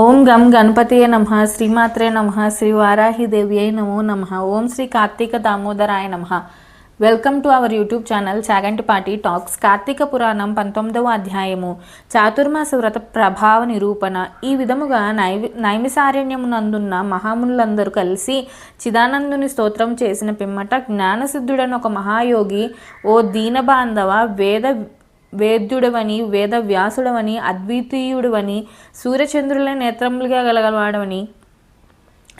ఓం గం గణపతియే నమ శ్రీమాత్రే నమ శ్రీ వారాహిదేవ్యై నమో నమ ఓం శ్రీ కార్తీక దామోదరాయ నమ. Welcome to our YouTube channel Chagantipati talks Karthika Puranam పంతొమ్మిదవ అధ్యాయము. చాతుర్మాస వ్రత ప్రభావ నిరూపణ. ఈ విధముగా నైవి నైమిసారణ్యమునందున్న మహామునులందరూ కలిసి చిదానందుని స్తోత్రం చేసిన పిమ్మట జ్ఞానసిద్ధుడని ఒక మహాయోగి ఓ దీనబాంధవ వేద వేద్యుడవని వేద వ్యాసుడవని అద్వితీయుడవని సూర్యచంద్రుల నేత్రములుగా గలగలవాడవని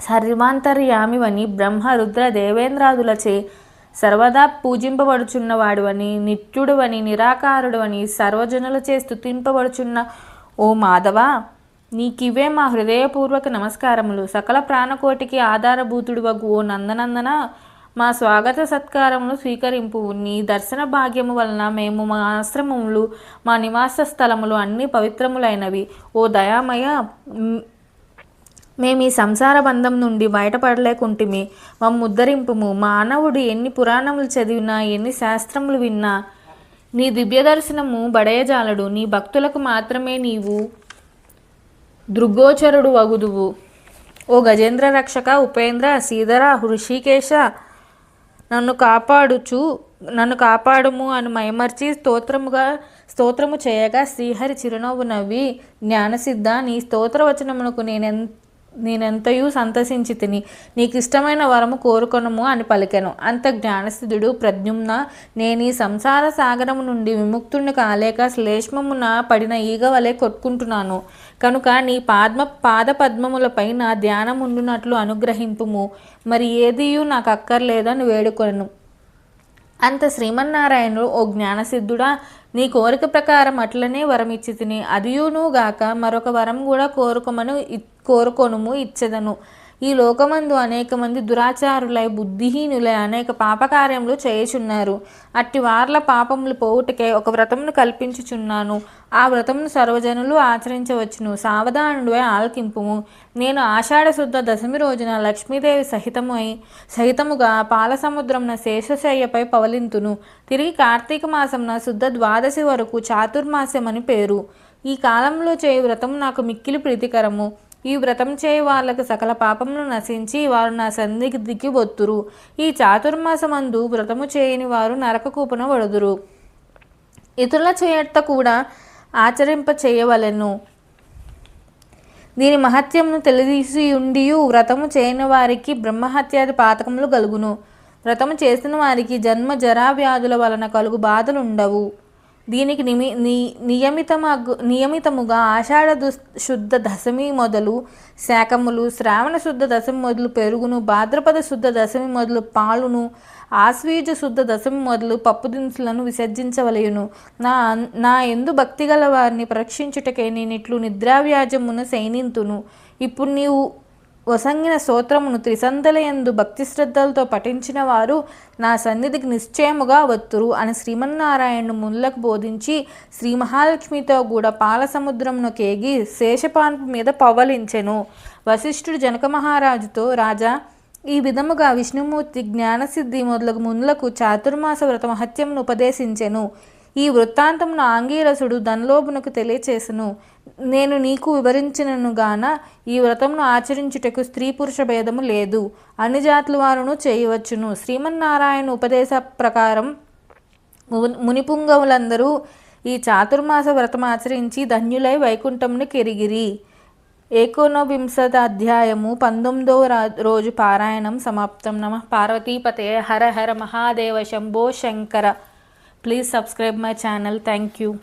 సర్వాంతర్యామివని బ్రహ్మ రుద్ర దేవేంద్రాదులచే సర్వదా పూజింపబడుచున్నవాడువని నిత్యుడువని నిరాకారుడువని సర్వజనులచే స్తుతింపబడుచున్న ఓ మాధవ నీకివే మా హృదయపూర్వక నమస్కారములు. సకల ప్రాణకోటికి ఆధారభూతుడువగు ఓ నందనందన మా స్వాగత సత్కారములు స్వీకరింపు. నీ దర్శన భాగ్యము వలన మేము మా ఆశ్రమములు మా నివాస స్థలములు అన్ని పవిత్రములైనవి. ఓ దయామయ మేము ఈ సంసార బంధం నుండి బయటపడలేకుంటిమి. మమ్మ ఉద్ధరింపుము మానవుడు ఎన్ని పురాణములు చదివినా ఎన్ని శాస్త్రములు విన్నా నీ దివ్య దర్శనము బడయజాలడు. నీ భక్తులకు మాత్రమే నీవు దృగ్గోచరుడు వగుదువు. ఓ గజేంద్ర రక్షక ఉపేంద్ర శ్రీధర హృషికేశ నన్ను కాపాడుచు నన్ను కాపాడుము అని మైమర్చి స్తోత్రముగా స్తోత్రము చేయగా శ్రీహరి చిరునవ్వు నవ్వి జ్ఞానసిద్ధ నీ స్తోత్ర వచనమునకు నేనెన్ నేనెంతయూ సంతసించి తిని నీకు ఇష్టమైన వరము కోరుకొనము అని పలికెను. అంత జ్ఞానసిద్ధుడు ప్రద్యుమ్న నేను ఈ సంసార సాగరము నుండి విముక్తుడిని కాలేక శ్లేష్మమున పడిన ఈగ వలె కొట్టుకుంటున్నాను. కనుక నీ పాద్మ పాద పద్మములపై నా ధ్యానం ఉండునట్లు అనుగ్రహింపుము. మరి ఏదియూ నాకు అక్కర్లేదని వేడుకొను అంత శ్రీమన్నారాయణుడు ఓ జ్ఞానసిద్ధుడా నీ కోరిక ప్రకారం అట్లనే వరం ఇచ్చి తిని అదియునుగాక మరొక వరం కూడా కోరుకోమను ఇ- కోరుకొనుము ఇచ్చేదను. ఈ లోకమందు అనేక మంది దురాచారులై బుద్ధిహీనులై అనేక పాపకార్యములు చేయుచున్నారు. అట్టి వార్ల పాపములు పోవుటకే ఒక వ్రతమును కల్పించుచున్నాను. ఆ వ్రతమును సర్వజనులు ఆచరించవచ్చును. సావధానుడివై ఆలకింపుము. నేను ఆషాఢ శుద్ధ దశమి రోజున లక్ష్మీదేవి సహితమై సహితముగా పాలసముద్రంన శేషశయ్యపై పవలింతును. తిరిగి కార్తీక మాసంన శుద్ధ ద్వాదశి వరకు చాతుర్మాస్యమని పేరు. ఈ కాలంలో చేయు వ్రతం నాకు మిక్కిలి ప్రీతికరము. ఈ వ్రతం చేయ వాళ్ళకు సకల పాపములు నశించి వారు నా సన్నిధికి వత్తురు. బొత్తురు ఈ చాతుర్మాసమందు వ్రతము చేయని వారు నరక కూపన వడుదురు ఇతరుల చేయట కూడా ఆచరింప చేయవలెను. దీని మహత్యంను తెలిసి ఉండియు వ్రతము చేయని వారికి బ్రహ్మహత్యాది పాతకములు కలుగును. వ్రతము చేసిన వారికి జన్మ జరా వ్యాధుల వలన కలుగు బాధలు ఉండవు దీనికి నిమి ని నియమితమగు నియమితముగా ఆషాఢ దుస్ శుద్ధ దశమి మొదలు శాకములు శ్రావణ శుద్ధ దశమి మొదలు పెరుగును భాద్రపద శుద్ధ దశమి మొదలు పాలును ఆశ్వీజ శుద్ధ దశమి మొదలు పప్పు దినుసులను విసర్జించవలయును. నా నా ఎందు భక్తి గల వారిని పరీక్షించుటకే నేనిట్లు నిద్రావ్యాజమును సైనింతును ఇప్పుడు నీవు వసంగిన స్తోత్రమును త్రిసంధలయందు భక్తి శ్రద్ధలతో పఠించిన వారు నా సన్నిధికి నిశ్చయముగా వత్తురు అని శ్రీమన్నారాయణను ముళ్ళకు బోధించి శ్రీ మహాలక్ష్మితో కూడా పాల సముద్రమును కేగి శేషపాన్పు మీద పవలించెను. వశిష్ఠుడు జనక మహారాజుతో రాజా ఈ విధముగా విష్ణుమూర్తి జ్ఞానసిద్ధి మొదలగు మునులకు చాతుర్మాస వ్రత మహత్యమును ఉపదేశించెను. ఈ వృత్తాంతమును ఆంగీరసుడు ధనలోభునకు తెలియచేసెను. నేను నీకు వివరించినను గాన ఈ వ్రతమును ఆచరించుటకు స్త్రీ పురుష భేదము లేదు. అన్ని జాతుల వారును చేయవచ్చును. శ్రీమన్నారాయణ ఉపదేశ ప్రకారం ము- మునిపుంగవులందరూ ఈ చాతుర్మాస వ్రతం ఆచరించి ధన్యులై వైకుంఠమును కెరిగిరి. ఏకోనవింశత అధ్యాయము పంతొమ్మిదవ రా- రోజు పారాయణం సమాప్తం. నమ పార్వతీపతే హర హర Mahadeva Shambho Shankara. Please subscribe my channel. Thank you.